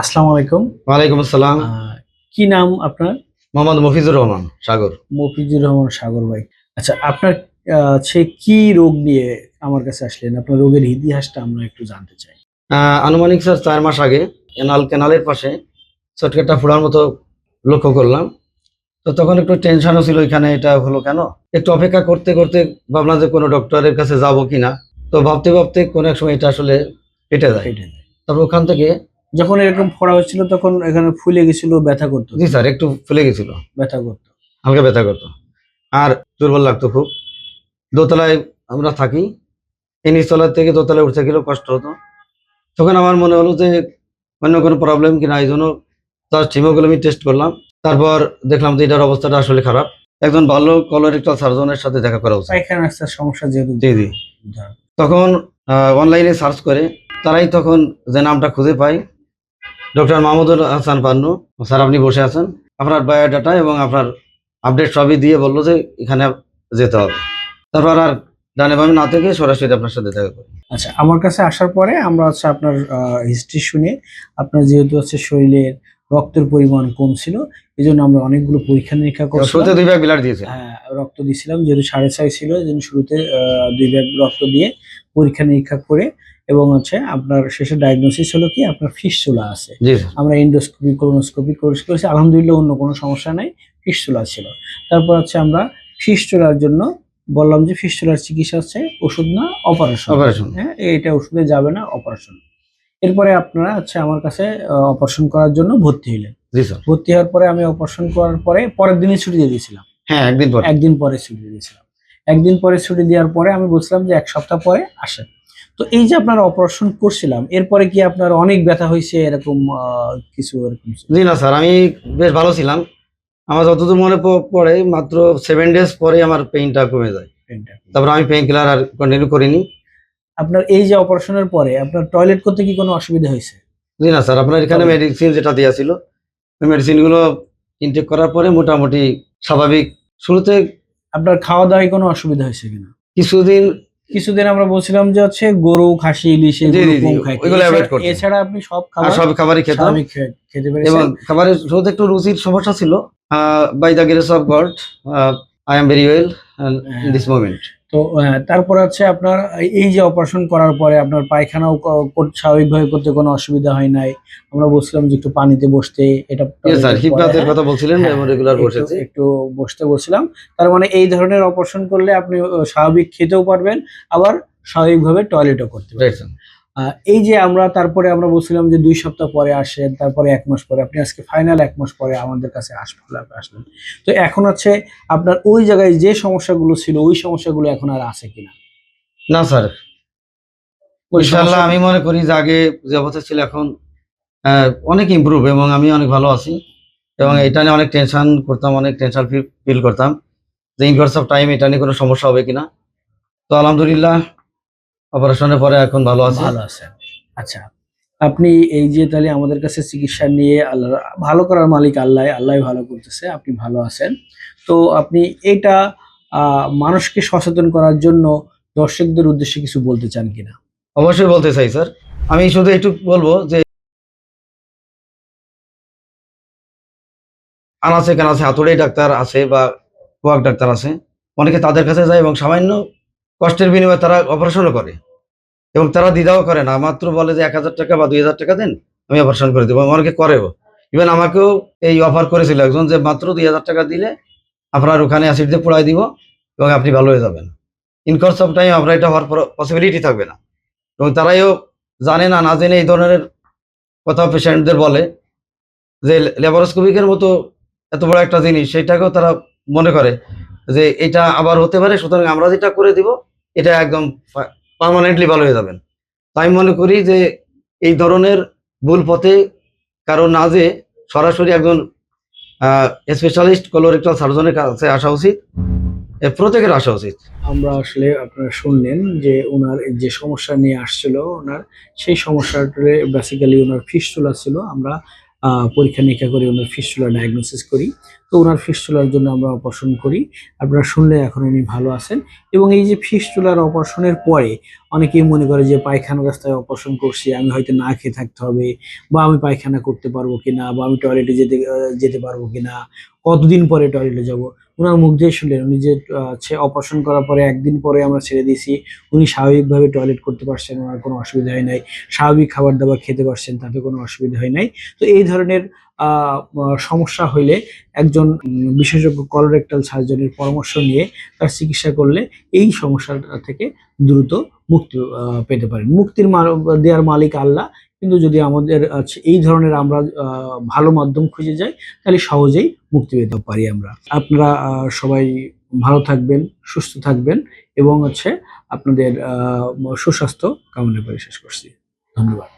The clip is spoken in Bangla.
আসসালামু আলাইকুম। ওয়ালাইকুম আসসালাম। কি নাম আপনার? মোহাম্মদ মফিজুর রহমান সাগর। মফিজুর রহমান সাগর ভাই। আচ্ছা আপনার সে কি রোগ নিয়ে আমার কাছে আসলেন? আপনার রোগের ইতিহাসটা আমরা একটু জানতে চাই। আনুমানিক স্যার চার মাস আগে এনাল ক্যানালের পাশে ছোটকাটা ফোড়ার মতো লক্ষ্য করলাম। তো তখন একটু টেনশনও ছিল এখানে এটা হলো কেন? একটু অপেক্ষা করতে করতে ভাবলাম যে কোনো ডক্টরের কাছে যাব কিনা। তো ভাবতে ভাবতে কোনো এক সময় এটা আসলে কেটে যায়। তারপর ওখান থেকে যখন এরকম ফোড়া হচ্ছিল তখন এখানে ফুলে গেছিল ব্যথা করতো। জি স্যার একটু ফুলে গেছিল। ব্যথা করতো। হালকা ব্যথা করতো। আর দুর্বল লাগতো খুব। দোতলায় আমরা থাকি। এই থেকে দোতলায় উঠতে গেলেও কষ্ট হতো। তখন আমার মনে হলো যে অন্য কোনো প্রবলেম কিনা এই জন্য তার হিমোগ্লোবিন টেস্ট করলাম। তারপর দেখলাম যে এটার অবস্থাটা আসলে খারাপ। একজন ভালো কলোরেক্টাল সার্জনের সাথে দেখা করা উচিত। এখানে একটা সমস্যা যেহেতু জি জি। তখন অনলাইনে সার্চ করে তারাই তখন যে নামটা খুঁজে পাই ডক্টর মাহমুদুল হাসান পান্নু। স্যার আপনি বসে আছেন। আপনার বায়োডাটা এবং আপনার আপডেট সবই দিয়ে বলল যে এখানে যেতে হবে। তারপর আর ডানে বামে না থেকে সরাসরি আপনার সাথে দেখা করি। আচ্ছা আমার কাছে আসার পরে আমরা হচ্ছে আপনার হিস্ট্রি শুনে আপনার যেহেতু হচ্ছে শরীরের রক্তের পরিমাণ কম ছিল এই জন্য আমরা অনেকগুলো পরীক্ষা নিরীক্ষা শুরুতে দুই ব্যাগ দিয়েছে। হ্যাঁ, রক্ত দিয়েছিলাম যেহেতু সাড়ে ছয় ছিল এই জন্য শুরুতে দুই ব্যাগ রক্ত দিয়ে পরীক্ষা নিরীক্ষা করে এবং হচ্ছে আপনার শেষে ডায়াগনোসিস হলো কি? আপনার ফিসচুলা আছে। আমরা ইন্ডোস্কোপি কোলোনোস্কোপি কোর্স করেছি। আলহামদুলিল্লাহ অন্য কোনো সমস্যা নাই ফিসচুলা ছিল। তারপর হচ্ছে আমরা ফিসচুলার জন্য বললাম যে ফিসচুলার চিকিৎসা হচ্ছে ওষুধ না অপারেশন অপারেশন হ্যাঁ এটা ওষুধে যাবে না অপারেশন এরপরে আপনারা হচ্ছে আমার কাছে অপারেশন করার জন্য ভর্তি হইলেন। ভর্তি হওয়ার পরে আমি অপারেশন করার পরে পরের দিনই ছুটি দিয়ে দিয়েছিলাম। হ্যাঁ একদিন পর। একদিন পরে ছুটি দিয়েছিলাম। একদিন পরে ছুটি দেওয়ার পরে আমি বলছিলাম যে এক সপ্তাহ পরে আসেন। তো এই যে আপনার অপারেশন করছিলাম এরপরে কি আপনার অনেক ব্যথা হয়েছে এরকম কিছু এরকম? জি না স্যার আমি বেশ ভালো ছিলাম। আমার যতদূর মনে পড়ে মাত্র সেভেন ডেজ পরে আমার পেইনটা কমে যায়? তারপর আমি পেইন কিলার আর কন্টিনিউ করিনি। আপনার এই যে অপারেশনের পরে আপনার টয়লেট করতে কি কোনো অসুবিধা হয়েছে? জি না স্যার আপনার এখানে মেডিসিন যেটা দেওয়া ছিল ওই মেডিসিনগুলো ইনটেক করার পরে মোটামুটি স্বাভাবিক। শুরুতে আপনার খাওয়া দাওয়ায় কোনো অসুবিধা হয়েছে কিনা? কিছুদিন কিছুদিন আমরা বলছিলাম যে হচ্ছে গরু খাসি ইলিশ এছাড়া- আপনি সব খাবার সব খাবারই খেতাম খেতে এবং খাবারের শুরুতে একটু রুচির সমস্যা ছিল। By the grace of God I am very well this moment তো তারপর হচ্ছে আপনার এই যে অপারেশন করার পরে আপনার পায়খানাও স্বাভাবিকভাবে করতে কোনো অসুবিধা হয় নাই। আমরা বলছিলাম যে একটু পানিতে বসতে এটা স্যার হিপনাথের কথা বলছিলেন হ্যাঁ, রেগুলার একটু- একটু বসতে বলছিলাম। তার মানে এই ধরনের অপারেশন করলে আপনি স্বাভাবিক খেতেও পারবেন আবার স্বাভাবিকভাবে টয়লেটও করতে পারবেন। এই যে আমরা তারপরে আমরা বলছিলাম যে দুই সপ্তাহ পরে আসেন তারপরে এক মাস পরে আপনি আজকে ফাইনাল এক মাস পরে আমাদের কাছে আসবেন আসলেন। তো এখন হচ্ছে আপনার ওই জায়গায় যে সমস্যাগুলো ছিল ওই সমস্যাগুলো এখন আর আছে কিনা? না স্যার। ইনশাল্লাহ আমি মনে করি যে আগে যে অবস্থা ছিল এখন আহ, অনেক ইমপ্রুভ এবং আমি অনেক ভালো আছি। এবং এটা নিয়ে অনেক টেনশন করতাম অনেক টেনশন ফিল করতাম। যে ইন কোর্স অফ টাইম এটা নিয়ে কোনো সমস্যা হবে কিনা? তো আলহামদুলিল্লাহ অপারেশনের পরে এখন ভালো আছে। ভালো আছেন। আচ্ছা আপনি এই যে তাহলে আমাদের কাছে চিকিৎসা নিয়ে আল্লাহ ভালো করার মালিক আল্লাহ আল্লাহ ভালো করতেছে আপনি ভালো আছেন। তো আপনি এটা মানুষকে সচেতন করার জন্য দর্শকদের উদ্দেশ্যে কিছু বলতে চান কিনা? অবশ্যই বলতে চাই স্যার। আমি শুধু একটু বলব যে আনাচে কানাচে হাতুড়ি ডাক্তার আছে বা কোয়াক ডাক্তার আছে। অনেকে তাদের কাছে যায় এবং সামান্য কষ্টের বিনিময়ে তারা অপারেশনও করে এবং তারা দ্বিধাও করে না। মাত্র বলে যে এক হাজার টাকা বা দুই হাজার টাকা দেন, আমি অপারেশন করে দেবো অনেকে করেও। ইভেন আমাকেও এই অফার করেছিল একজন যে মাত্র দুই হাজার টাকা দিলে আপনার ওখানে অ্যাসিড দিয়ে পোড়াই দিব এবং আপনি ভালো হয়ে যাবেন। ইন কোর্স অফ টাইম আপনার এটা হওয়ার পসিবিলিটি থাকবে না। এবং তারাইও জানে না না জেনে এই ধরনের কথা পেশেন্টদের বলে যে ল্যাপারোস্কোপিকের মতো এত বড় একটা জিনিস, সেটাকেও তারা মনে করে যে এটা আবার হতে পারে, সুতরাং আমরা যেটা করে দিব এটা একদম পার্মানেন্টলি ভালো হয়ে যাবেন। আমি মনে করি যে এই ধরনের ভুল পথে কারও না যে সরাসরি একজন স্পেশালিস্ট কলোরেক্টাল সার্জনের কাছে আসা উচিত প্রত্যেকের আসা উচিত। আমরা আসলে আপনারা শুনলেন যে ওনার যে সমস্যা নিয়ে আসছিল ওনার, সেই সমস্যাটা বেসিক্যালি ওনার ফিস্টুলা ছিল। আমরা পরীক্ষা নিরীক্ষা করি, ওনার ফিস্টুলা ডায়াগনোসিস করি। তো ওনার ফিস্টুলার জন্য আমরা অপারেশন করি। আপনারা শুনলে এখন উনি ভালো আছেন। এবং এই যে ফিস্টুলার অপারেশনের পরে অনেকেই মনে করে যে পায়খানা রাস্তায় অপারেশন করছি, আমি হয়তো না খেয়ে থাকতে হবে, বা আমি পায়খানা করতে পারব কিনা, বা আমি টয়লেটে যেতে যেতে পারব কিনা, কতদিন পরে টয়লেটে যাব? ওনার মুখ দিয়ে শুনলেন। উনি যে হচ্ছে অপারেশন করার পরে একদিন পরে আমরা ছেড়ে দিয়েছি, উনি স্বাভাবিকভাবে টয়লেট করতে পারছেন, ওনার কোনো অসুবিধা হয় নাই। স্বাভাবিক খাবার দাবার খেতে পারছেন, তাতে কোনো অসুবিধা হয় নাই। তো এই ধরনের সমস্যা হইলে একজন বিশেষজ্ঞ কলোরেক্টাল সার্জনের পরামর্শ নিয়ে তার চিকিৎসা করলে এই সমস্যাটা থেকে দ্রুত মুক্তি পেতে পারেন। মুক্তির দেওয়ার মালিক আল্লাহ কিন্তু যদি আমাদের আছে এই ধরনের আমরা ভালো মাধ্যম খুঁজে যাই, তাহলে সহজেই মুক্তি পেতে পারি আমরা। আপনারা সবাই ভালো থাকবেন, সুস্থ থাকবেন এবং হচ্ছে আপনাদের সুস্বাস্থ্য কামনা করে শেষ করছি। ধন্যবাদ।